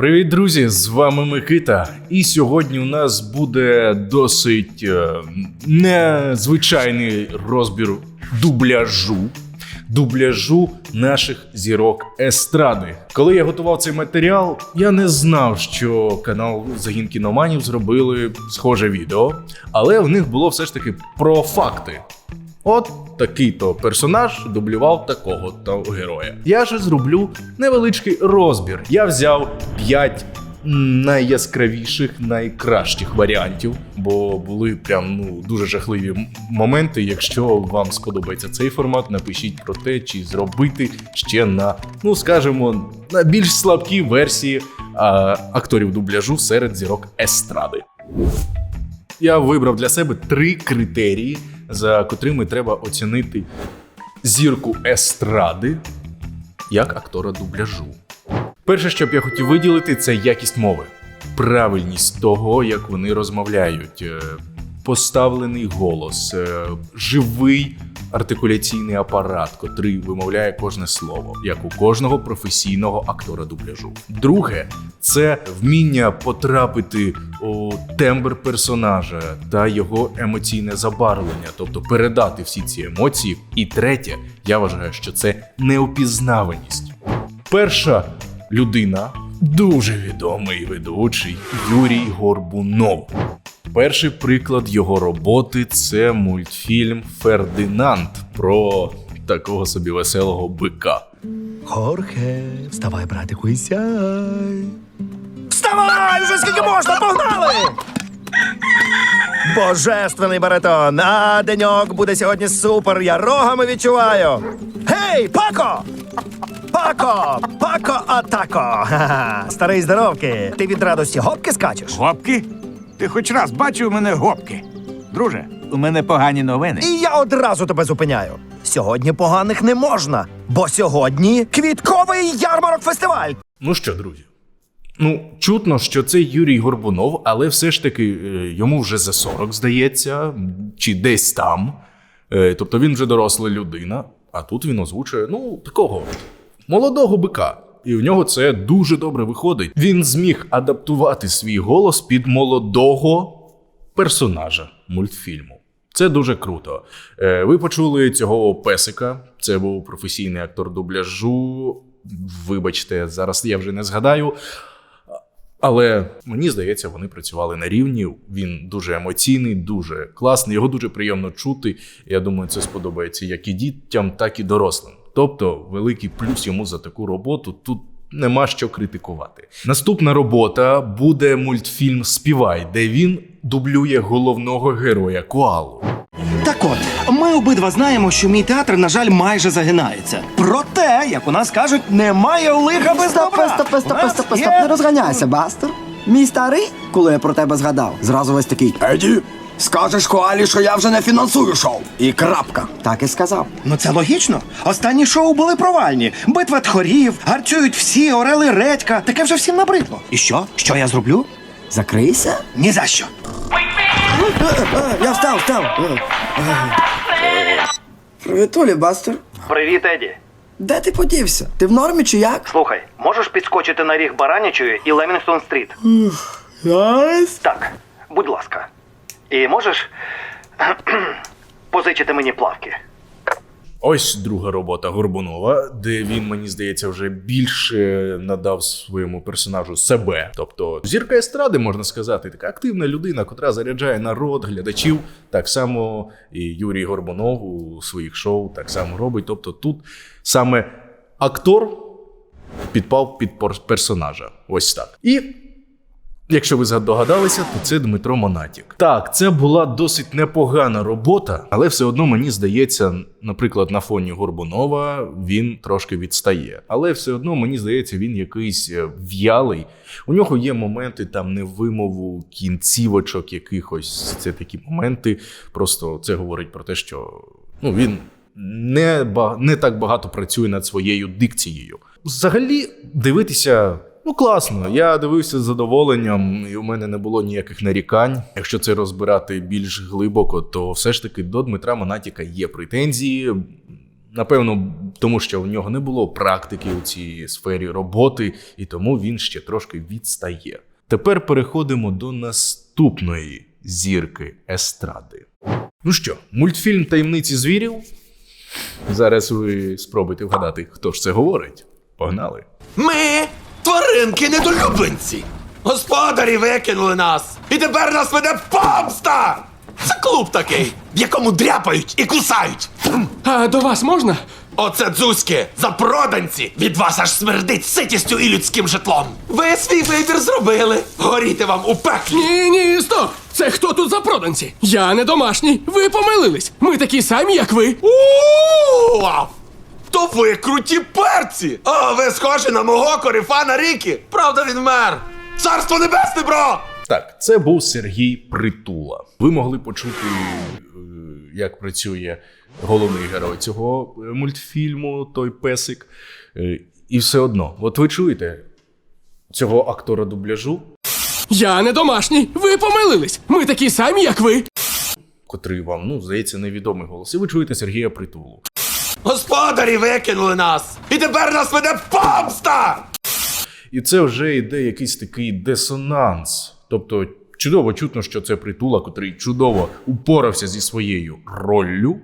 Привіт, друзі! З вами Микита. І сьогодні у нас буде досить е, незвичайний розбір дубляжу. Дубляжу наших зірок естради. Коли я готував цей матеріал, я не знав, що канал Загін кіноманів зробили схоже відео, але в них було все ж таки про факти. От такий-то персонаж дублював такого то героя. Я же зроблю невеличкий розбір. Я взяв 5 найяскравіших, найкращих варіантів, бо були прям ну дуже жахливі моменти. Якщо вам сподобається цей формат, напишіть про те, чи зробити ще на, ну скажімо, на більш слабкі версії а, акторів дубляжу серед зірок естради. Я вибрав для себе три критерії, за котрими треба оцінити зірку естради як актора дубляжу. Перше, що б я хотів виділити, це якість мови, правильність того, як вони розмовляють, е, поставлений голос, е, живий артикуляційний апарат, котрий вимовляє кожне слово, як у кожного професійного актора дубляжу. Друге, це вміння потрапити у тембр персонажа та його емоційне забарвлення, тобто передати всі ці емоції. І третє, я вважаю, що це неопізнаваність. Перша людина дуже відомий ведучий Юрій Горбунов. Перший приклад його роботи це мультфільм Фердинанд про такого собі веселого бика. Хорхе, вставай, братику, і сяй. Вставай! Вже скільки можна, погнали! Божественний баритон! А деньок буде сьогодні супер, я рогами відчуваю! Гей, Пако! Пако! Пако атако! Ха-ха. Старий здоровки, ти від радості гопки скачеш? Гопки? Ти хоч раз бачив мене гопки? Друже, у мене погані новини. І я одразу тебе зупиняю. Сьогодні поганих не можна, бо сьогодні квітковий ярмарок фестиваль. Ну що, друзі? Ну, чутно, що це Юрій Горбунов, але все ж таки е, йому вже за 40, здається, чи десь там. Е, Тобто він вже доросла людина, а тут він озвучує, ну, такого молодого бика. І в нього це дуже добре виходить. Він зміг адаптувати свій голос під молодого персонажа мультфільму. Це дуже круто. Е, Ви почули цього песика. Це був професійний актор дубляжу. Вибачте, зараз я вже не згадаю. Але мені здається, вони працювали на рівні. Він дуже емоційний, дуже класний. Його дуже приємно чути. Я думаю, це сподобається як і дітям, так і дорослим. Тобто, великий плюс йому за таку роботу. Тут нема що критикувати. Наступна робота буде мультфільм Співай, де він дублює головного героя Коалу. Так от, ми обидва знаємо, що мій театр, на жаль, майже загинається. Проте, як у нас кажуть, немає лиха без Стоп, добра. стоп, стоп, нас стоп, стоп, є- не розганяйся, Бастер. Мій старий, коли я про тебе згадав, зразу весь такий Еді, скажеш Коалі, що я вже не фінансую шоу. І крапка. Так і сказав. Ну це логічно. Останні шоу були провальні. Битва тхорів, гарцюють всі, орели редька. Таке вже всім набридло. І що? Що я зроблю? Закрийся. Ні за що. Я встав, встав. Привіт, Олі, Бастер. Привіт, Еді. Де ти подівся? Ти в нормі чи як? Слухай, можеш підскочити на ріг Баранячої і Лемінгтон стріт? Так, будь ласка. І можеш позичити мені плавки? Ось друга робота Горбунова, де він, мені здається, вже більше надав своєму персонажу себе. Тобто зірка естради, можна сказати, така активна людина, котра заряджає народ, глядачів. Так само і Юрій Горбунов у своїх шоу так само робить. Тобто тут саме актор підпав під персонажа. Ось так. І Якщо ви здогадалися, то це Дмитро Монатік. Так, це була досить непогана робота, але все одно мені здається, наприклад, на фоні Горбунова він трошки відстає. Але все одно мені здається, він якийсь е, в'ялий. У нього є моменти там невимову кінцівочок, якихось це такі моменти. Просто це говорить про те, що ну він не, не так багато працює над своєю дикцією. Взагалі, дивитися. Ну, класно. Я дивився з задоволенням, і у мене не було ніяких нарікань. Якщо це розбирати більш глибоко, то все ж таки до Дмитра Монатіка є претензії. Напевно, тому що у нього не було практики у цій сфері роботи, і тому він ще трошки відстає. Тепер переходимо до наступної зірки естради. Ну що, мультфільм Таємниці звірів. Зараз ви спробуйте вгадати, хто ж це говорить. Погнали! Ми тваринки недолюбленці. Господарі викинули нас. І тепер нас веде помста! Це клуб такий, в якому дряпають і кусають. А до вас можна? Оце дзузьки, запроданці! Від вас аж смердить ситістю і людським житлом. Ви свій вибір зробили. Горіти вам у пеклі. Ні, ні, стоп! Це хто тут за проданці? Я не домашній. Ви помилились. Ми такі самі, як ви. То ви круті перці! А ви схожі на мого корифана Рікі. Правда, він мер. Царство небесне, бро! Так, це був Сергій Притула. Ви могли почути, е, як працює головний герой цього е, мультфільму, той песик. Е, І все одно, от ви чуєте цього актора дубляжу, Я не домашній. Ви помилились. Ми такі самі, як ви. котрий вам, ну, здається, невідомий голос. І ви чуєте Сергія Притулу. Господарі викинули нас. І тепер нас веде помста! І це вже йде якийсь такий дисонанс. Тобто, чудово чутно, що це притула, котрий чудово упорався зі своєю роллю.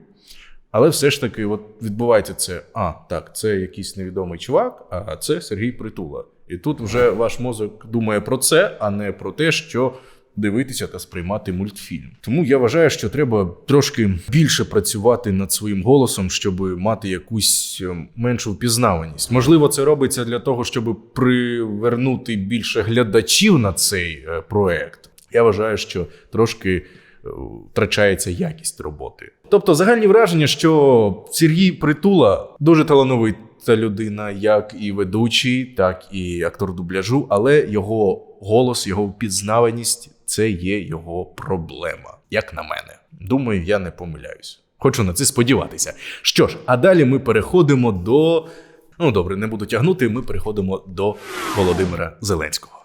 Але все ж таки, от відбувається це: а, так, це якийсь невідомий чувак, а це Сергій Притула. І тут вже ваш мозок думає про це, а не про те, що дивитися та сприймати мультфільм. Тому я вважаю, що треба трошки більше працювати над своїм голосом, щоб мати якусь е, меншу впізнаваність. Можливо, це робиться для того, щоб привернути більше глядачів на цей е, проект. Я вважаю, що трошки е, втрачається якість роботи. Тобто, загальні враження, що Сергій Притула дуже талановита людина, як і ведучий, так і актор дубляжу, але його голос, його впізнаваність це є його проблема, як на мене. Думаю, я не помиляюсь. Хочу на це сподіватися. Що ж, а далі ми переходимо до. Ну добре, не буду тягнути. Ми переходимо до Володимира Зеленського.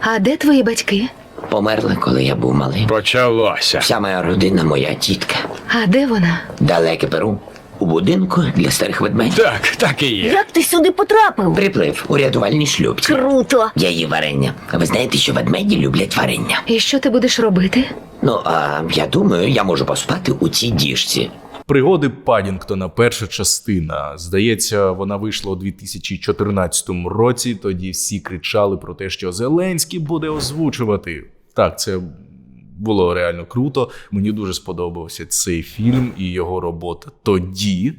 А де твої батьки? Померли, коли я був малий. Почалося. Вся моя родина, моя тітка. А де вона? Далеке Перу. У будинку для старих ведмедів. Так, так і є. Як ти сюди потрапив? Приплив у рятувальній шлюбці. Круто! Я її варення. А ви знаєте, що ведмеді люблять варення? І що ти будеш робити? Ну, а я думаю, я можу поспати у цій діжці. Пригоди Падінгтона, перша частина. Здається, вона вийшла у 2014 році. Тоді всі кричали про те, що Зеленський буде озвучувати. Так, це було реально круто. Мені дуже сподобався цей фільм і його робота тоді,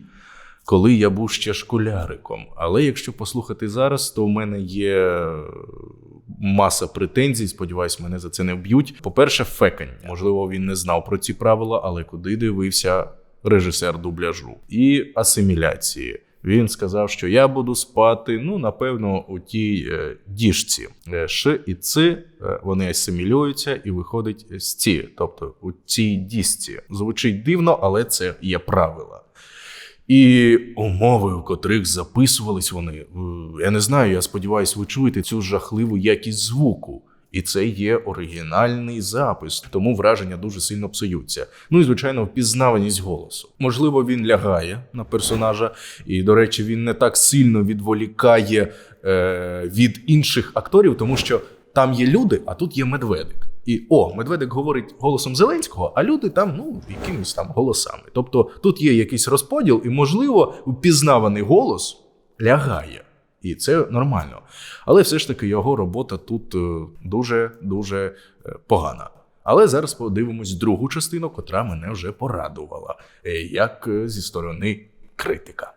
коли я був ще школяриком. Але якщо послухати зараз, то в мене є маса претензій. Сподіваюсь, мене за це не вб'ють. По-перше, фекання. Можливо, він не знав про ці правила, але куди дивився режисер дубляжу і асиміляції. Він сказав, що я буду спати, ну, напевно, у тій е, діжці. Е, Ш і Ц е, вони асимілюються і виходить з ці, тобто у цій дісці. Звучить дивно, але це є правила. І умови, в котрих записувались вони. Я не знаю, я сподіваюся, ви чуєте цю жахливу якість звуку. І це є оригінальний запис, тому враження дуже сильно псуються. Ну і звичайно, впізнаваність голосу. Можливо, він лягає на персонажа, і, до речі, він не так сильно відволікає е, від інших акторів, тому що там є люди, а тут є медведик. І о, медведик говорить голосом Зеленського, а люди там, ну, якимись там голосами. Тобто тут є якийсь розподіл, і, можливо, впізнаваний голос лягає. І це нормально. Але все ж таки його робота тут дуже дуже погана. Але зараз подивимось другу частину, котра мене вже порадувала, е, як е, зі сторони критика.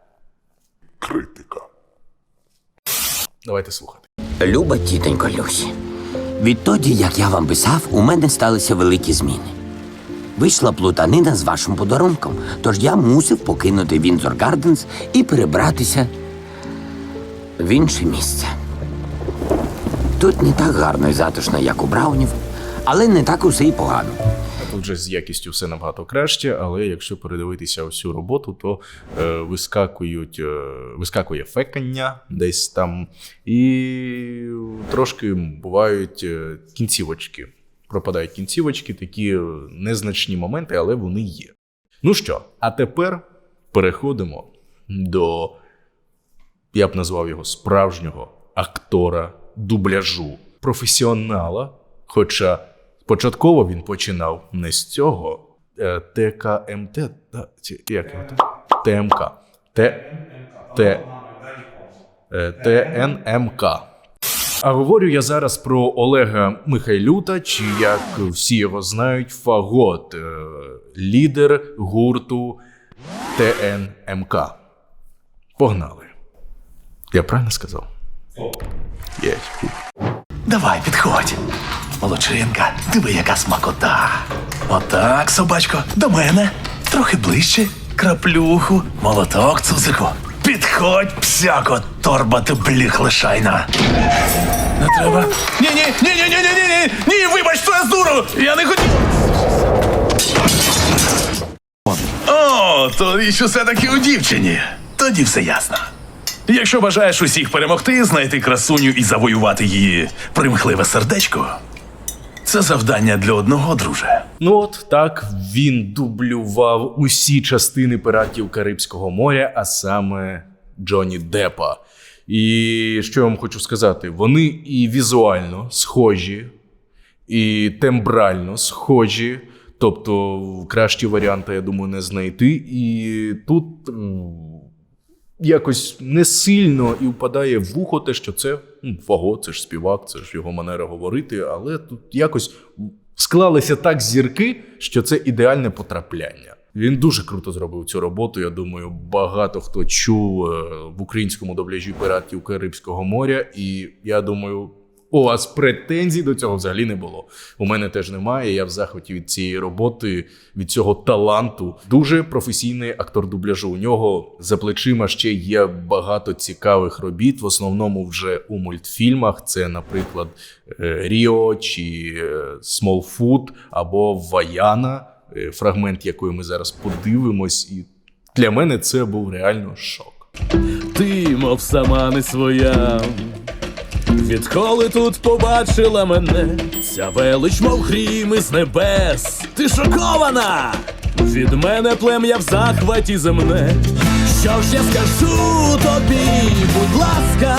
Критика. Давайте слухати. Люба тітонько Люсі. Відтоді, як я вам писав, у мене сталися великі зміни. Вийшла плутанина з вашим подарунком, тож я мусив покинути Вінзор Гарденс і перебратися в інше місце. Тут не так гарно і затишно, як у Браунів, але не так усе і погано. Тут же з якістю все набагато краще, але якщо передивитися всю роботу, то е, вискакують, е, вискакує фекання десь там, і трошки бувають е, кінцівочки. Пропадають кінцівочки, такі незначні моменти, але вони є. Ну що, а тепер переходимо до, я б назвав його справжнього актора дубляжу, професіонала. Хоча початково він починав не з цього е, ТКМТ, чи як його? ТМК. Т, Т, е, ТНМК. А говорю я зараз про Олега Михайлюта, чи як всі його знають, Фагот, е, лідер гурту ТНМК. Погнали. Я правильно сказав? Є. Давай, підходь. Молодчинка, диви, яка смакота. Отак, собачко, до мене. Трохи ближче. Краплюху, молоток, цузику. Підходь, псяко, торба ти бліх. Не треба. Ні-ні, ні-ні-ні-ні-ні! Ні, вибач, що я! Я не хотів. О, то що все-таки у дівчині. Тоді все ясно. Якщо бажаєш усіх перемогти, знайти красуню і завоювати її примхливе сердечко, це завдання для одного, друже. Ну от так він дублював усі частини пиратів Карибського моря, а саме Джонні Деппа. І що я вам хочу сказати, вони і візуально схожі, і тембрально схожі. Тобто кращі варіанти, я думаю, не знайти. І тут якось не сильно і впадає в ухо те, що це фаго, це ж співак, це ж його манера говорити, але тут якось склалися так зірки, що це ідеальне потрапляння. Він дуже круто зробив цю роботу. Я думаю, багато хто чув е, в українському дубляжі пиратів Карибського моря, і я думаю. У вас претензій до цього взагалі не було. У мене теж немає. Я в захваті від цієї роботи, від цього таланту. Дуже професійний актор дубляжу. У нього за плечима ще є багато цікавих робіт. В основному вже у мультфільмах. Це, наприклад, е, Ріо чи е, або Ваяна, е, фрагмент якої ми зараз подивимось. І для мене це був реально шок. Ти, мов сама не своя. Відколи тут побачила мене, ця велич, мов грім із небес. Ти шокована! Від мене плем'я в захваті земне. Що ж я скажу тобі, будь ласка,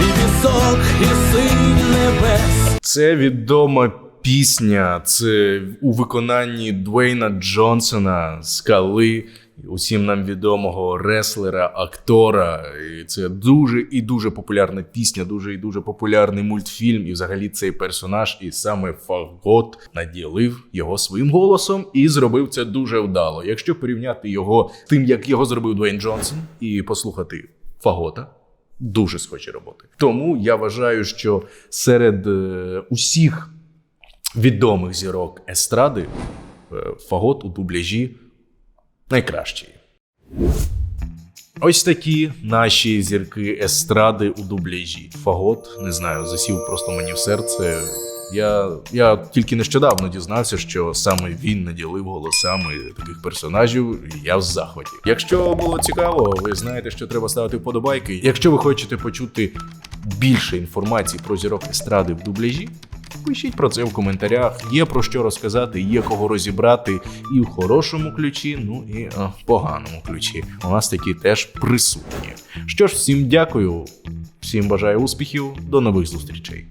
і пісок, і синь небес. Це відома пісня. Це у виконанні Двейна Джонсона скали, усім нам відомого реслера, актора. І це дуже і дуже популярна пісня, дуже і дуже популярний мультфільм. І взагалі цей персонаж, і саме Фагот наділив його своїм голосом і зробив це дуже вдало. Якщо порівняти його з тим, як його зробив Двейн Джонсон, і послухати Фагота. Дуже схожі роботи. Тому я вважаю, що серед е, усіх відомих зірок естради е, фагот у дубляжі найкращий. Ось такі наші зірки естради у дубляжі. Фагот, не знаю, засів просто мені в серце. Я, я тільки нещодавно дізнався, що саме він наділив голосами таких персонажів. і Я в захваті. Якщо було цікаво, ви знаєте, що треба ставити вподобайки. Якщо ви хочете почути більше інформації про зірок естради в дубляжі, пишіть про це в коментарях. Є про що розказати, є кого розібрати і в хорошому ключі, ну і а, в поганому ключі. У нас такі теж присутні. Що ж, всім дякую, всім бажаю успіхів, до нових зустрічей.